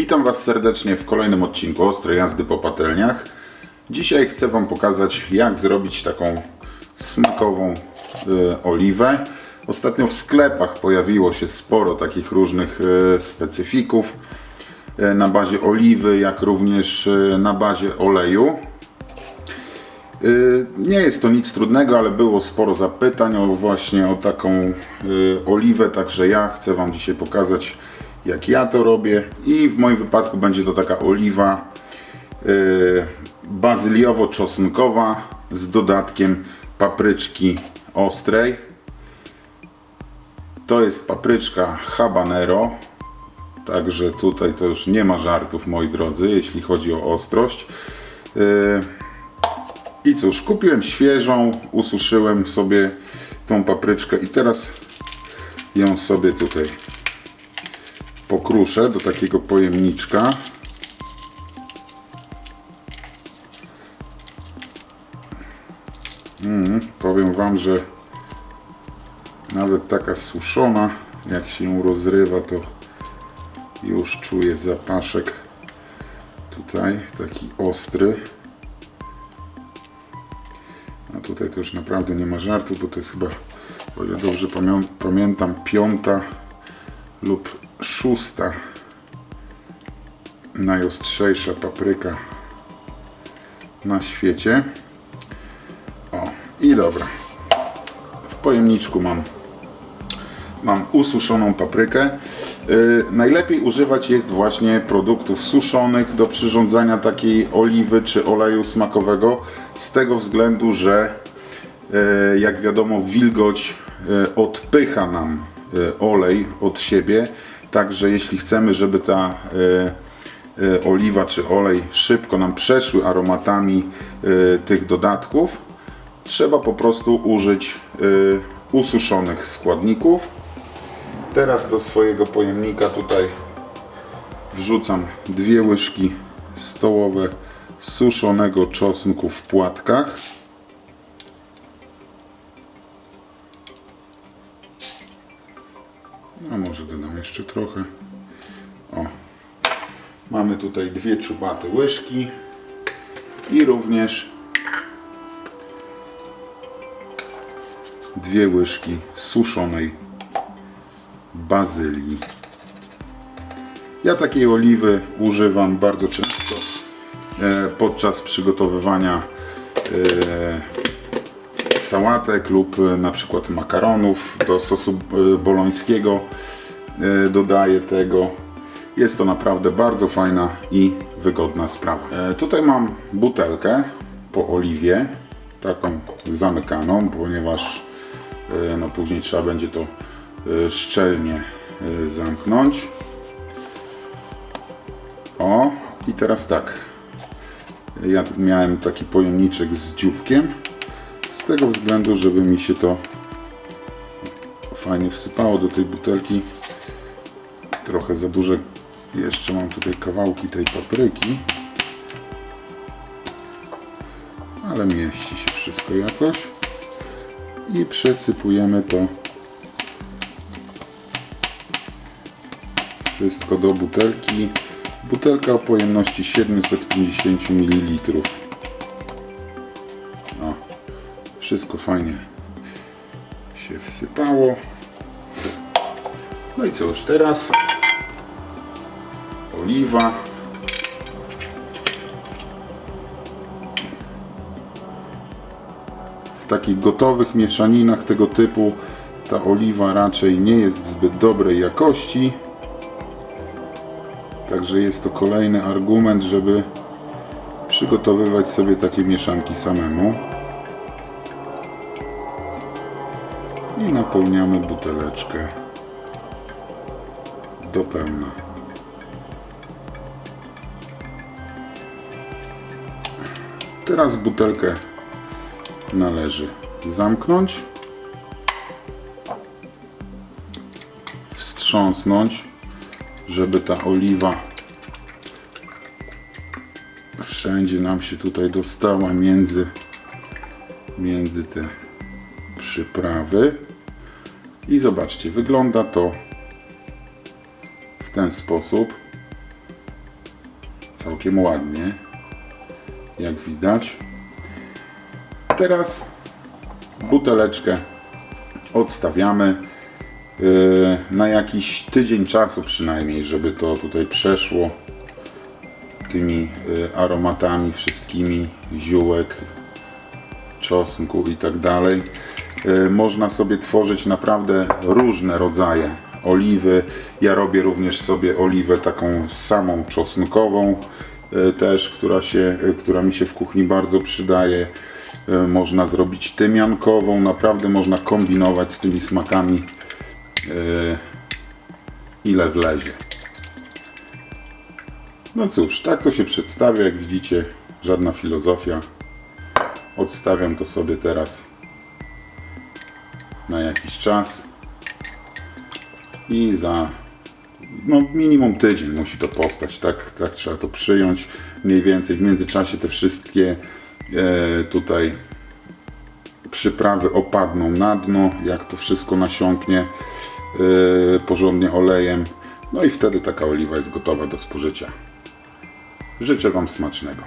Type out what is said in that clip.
Witam Was serdecznie w kolejnym odcinku Ostrej Jazdy po patelniach. Dzisiaj chcę Wam pokazać jak zrobić taką smakową y, oliwę. Ostatnio w sklepach pojawiło się sporo takich różnych y, specyfików y, na bazie oliwy, jak również y, na bazie oleju. Y, Nie jest to nic trudnego, ale było sporo zapytań o właśnie o taką y, oliwę, także ja chcę Wam dzisiaj pokazać jak ja to robię i w moim wypadku będzie to taka oliwa y, bazyliowo-czosnkowa z dodatkiem papryczki ostrej. To jest papryczka habanero, także tutaj to już nie ma żartów moi drodzy, jeśli chodzi o ostrość. Y, i cóż, kupiłem świeżą, ususzyłem sobie tą papryczkę i teraz ją sobie tutaj pokruszę do takiego pojemniczka. Mm, powiem Wam, że nawet taka suszona, jak się ją rozrywa, to już czuję zapaszek tutaj, taki ostry. A tutaj to już naprawdę nie ma żartu, bo to jest chyba, o ile dobrze pamiętam, piąta lub szósta najostrzejsza papryka na świecie. O, i dobra. W pojemniczku mam mam ususzoną paprykę. Yy, najlepiej używać jest właśnie produktów suszonych do przyrządzania takiej oliwy czy oleju smakowego z tego względu, że yy, jak wiadomo wilgoć yy, odpycha nam yy, olej od siebie, także jeśli chcemy, żeby ta yy, yy, oliwa czy olej szybko nam przeszły aromatami yy, tych dodatków, trzeba po prostu użyć ususzonych składników. Teraz do swojego pojemnika tutaj wrzucam dwie łyżki stołowe suszonego czosnku w płatkach. A może dodam jeszcze trochę. O. Mamy tutaj dwie czubate łyżki i również dwie łyżki suszonej bazylii. Ja takiej oliwy używam bardzo często e, podczas przygotowywania e, sałatek lub e, na przykład makaronów do sosu e, bolońskiego e, dodaję tego. Jest to naprawdę bardzo fajna i wygodna sprawa. Tutaj mam butelkę po oliwie, taką zamykaną, ponieważ no później trzeba będzie to szczelnie zamknąć. O, i teraz tak. Ja miałem taki pojemniczek z dzióbkiem. Tego względu, żeby mi się to fajnie wsypało do tej butelki. Trochę za duże jeszcze mam tutaj kawałki tej papryki. Ale mieści się wszystko jakoś. I przesypujemy to wszystko do butelki. Butelka o pojemności 750 ml. Wszystko fajnie się wsypało. No i cóż, teraz oliwa. W takich gotowych mieszaninach tego typu ta oliwa raczej nie jest zbyt dobrej jakości. Także jest to kolejny argument, żeby przygotowywać sobie takie mieszanki samemu. I napełniamy buteleczkę do pełna. Teraz butelkę należy zamknąć, wstrząsnąć, żeby ta oliwa wszędzie nam się tutaj dostała między, między te przyprawy. I zobaczcie, wygląda to w ten sposób. całkiem ładnie, jak widać. Teraz buteleczkę odstawiamy yy, na jakiś tydzień czasu przynajmniej, żeby to tutaj przeszło tymi y, aromatami wszystkimi ziółek, czosnku i tak dalej. Y, Można sobie tworzyć naprawdę różne rodzaje oliwy. Ja robię również sobie oliwę taką samą czosnkową y, też, która, się, y, która mi się w kuchni bardzo przydaje. Można zrobić tymiankową, naprawdę można kombinować z tymi smakami ile wlezie. No cóż, tak to się przedstawia, jak widzicie, żadna filozofia. Odstawiam to sobie teraz na jakiś czas i za no minimum tydzień musi to postać, tak, tak trzeba to przyjąć mniej więcej. W międzyczasie te wszystkie e, tutaj przyprawy opadną na dno, jak to wszystko nasiąknie e, porządnie olejem. No i wtedy taka oliwa jest gotowa do spożycia. Życzę Wam smacznego.